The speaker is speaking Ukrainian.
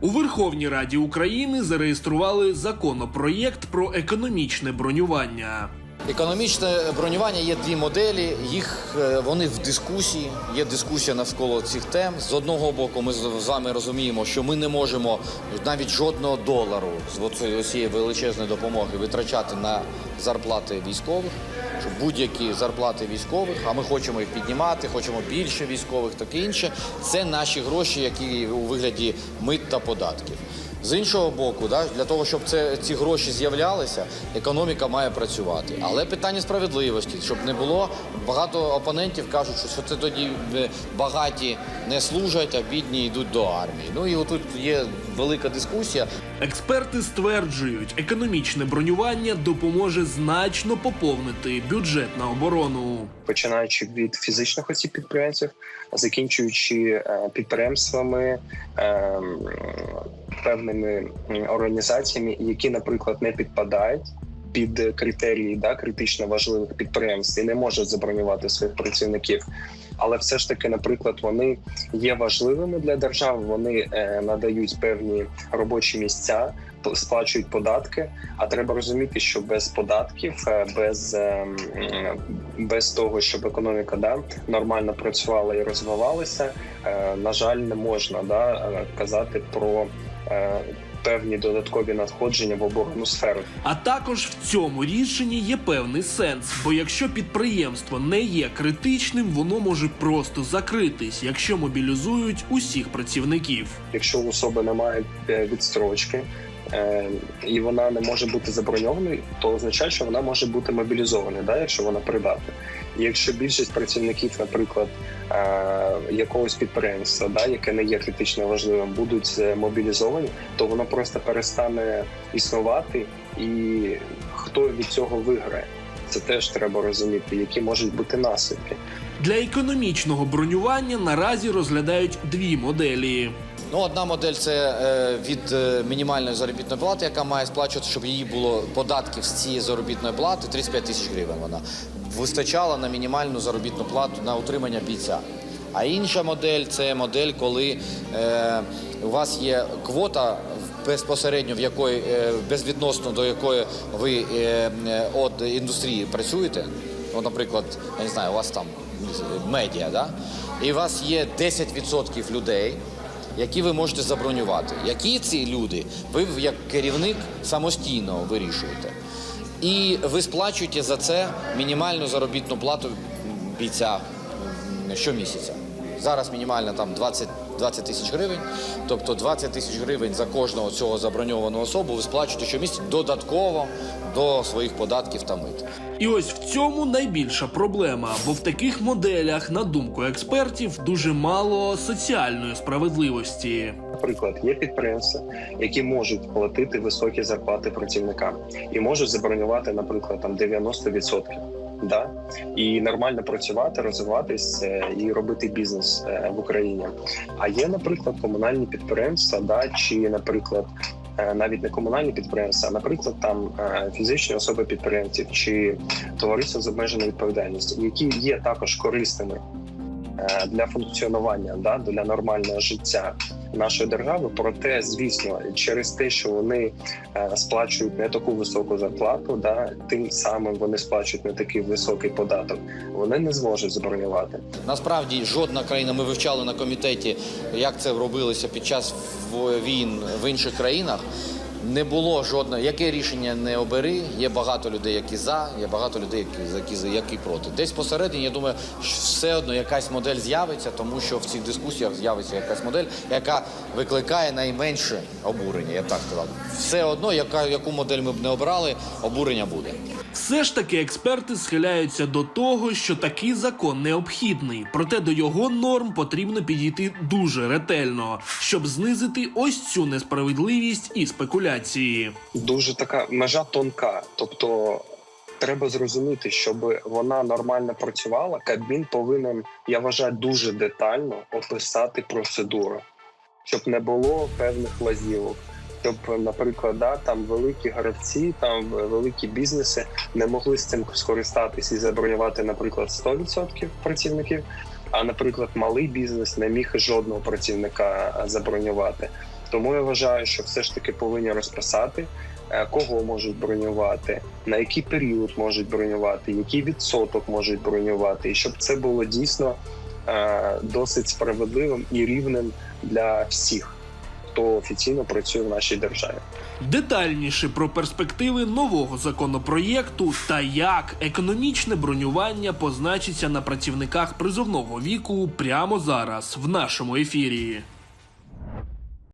У Верховній Раді України зареєстрували законопроєкт про економічне бронювання. Економічне бронювання є дві моделі. Їх е, вони в дискусії. Є дискусія навколо цих тем. З одного боку, ми з вами розуміємо, що ми не можемо навіть жодного долару з цієї величезної допомоги витрачати на зарплати військових. Що будь-які зарплати військових, а ми хочемо їх піднімати, хочемо більше військових, таке інше. Це наші гроші, які у вигляді мит та податків. З іншого боку, да, для того, щоб це, ці гроші з'являлися, економіка має працювати. Але питання справедливості, щоб не було багато опонентів кажуть, що це тоді е, багаті не служать, а бідні йдуть до армії. Ну і отут є велика дискусія. Експерти стверджують, економічне бронювання допоможе значно поповнити бюджет на оборону. починаючи від фізичних осіб підприємців, закінчуючи е, підприємствами, е, певними організаціями, які, наприклад, не підпадають. Під критерії да, критично важливих підприємств і не можуть забронювати своїх працівників, але все ж таки, наприклад, вони є важливими для держави. Вони е, надають певні робочі місця, сплачують податки. А треба розуміти, що без податків, е, без, е, без того, щоб економіка да, нормально працювала і розвивалася, на жаль, не можна да, казати про певні додаткові надходження в оборону сферу. А також в цьому рішенні є певний сенс, бо якщо підприємство не є критичним, воно може просто закритись, якщо мобілізують усіх працівників. Якщо у особи немає е, відстрочки. Е, І вона не може бути заброньованою, то означає, що вона може бути мобілізованою, да, якщо вона придатна. І якщо більшість працівників, наприклад, е, якогось підприємства, да, яке не є критично важливим, будуть е, мобілізовані, то воно просто перестане існувати, і хто від цього виграє, це теж треба розуміти, які можуть бути наслідки. Для економічного бронювання наразі розглядають дві моделі. Ну, одна модель це е, від е, мінімальної заробітної плати, яка має сплачувати, щоб її було податків з цієї заробітної плати 35 тисяч гривень. Вона вистачала на мінімальну заробітну плату на утримання бійця. А інша модель це модель, коли е, у вас є квота безпосередньо в якої е, безвідносно до якої ви е, е, от індустрії працюєте. От, наприклад, я не знаю, у вас там медіа, да? і у вас є 10% людей, які ви можете забронювати. Які ці люди, ви як керівник самостійно вирішуєте. І ви сплачуєте за це мінімальну заробітну плату бійця щомісяця. Зараз мінімальна там 20, 20 тисяч гривень. Тобто 20 тисяч гривень за кожного цього заброньованого особу ви сплачуєте щомісяця додатково до своїх податків та мит. І ось в цьому найбільша проблема, бо в таких моделях, на думку експертів, дуже мало соціальної справедливості. Наприклад, є підприємства, які можуть платити високі зарплати працівникам і можуть забронювати, наприклад, там 90%. Да? І нормально працювати, розвиватись е, і робити бізнес е, в Україні. А є, наприклад, комунальні підприємства, да, чи, наприклад, е, навіть не комунальні підприємства, а, наприклад, там фізичні особи підприємців чи товариства з обмеженою відповідальністю, які є також корисними для функціонування, да, для нормального життя нашої держави. Проте, звісно, через те, що вони е, сплачують не таку високу зарплату, да, тим самим вони сплачують не такий високий податок, вони не зможуть забронювати. Насправді жодна країна, ми вивчали на комітеті, як це робилося під час війн в інших країнах. Не було жодного, яке рішення не обери. Є багато людей, які за, є багато людей, які, які, які проти. Десь посередині, я думаю, що все одно якась модель з'явиться, тому що в цих дискусіях з'явиться якась модель, яка викликає найменше обурення. Я б так сказав. Все одно, яка, яку модель ми б не обрали, обурення буде. Все ж таки експерти схиляються до того, що такий закон необхідний, проте до його норм потрібно підійти дуже ретельно, щоб знизити ось цю несправедливість і спекуляції. Дуже така межа тонка, тобто. Треба зрозуміти, щоб вона нормально працювала. Кабмін повинен, я вважаю, дуже детально описати процедуру, щоб не було певних лазівок. Щоб, наприклад, да, там великі гравці, там великі бізнеси не могли з цим скористатися і забронювати, наприклад, 100% працівників. А, наприклад, малий бізнес не міг жодного працівника забронювати. Тому я вважаю, що все ж таки повинні розписати, е, кого можуть бронювати, на який період можуть бронювати, який відсоток можуть бронювати, і щоб це було дійсно е, досить справедливим і рівним для всіх, хто офіційно працює в нашій державі. Детальніше про перспективи нового законопроєкту та як економічне бронювання позначиться на працівниках призовного віку прямо зараз в нашому ефірі.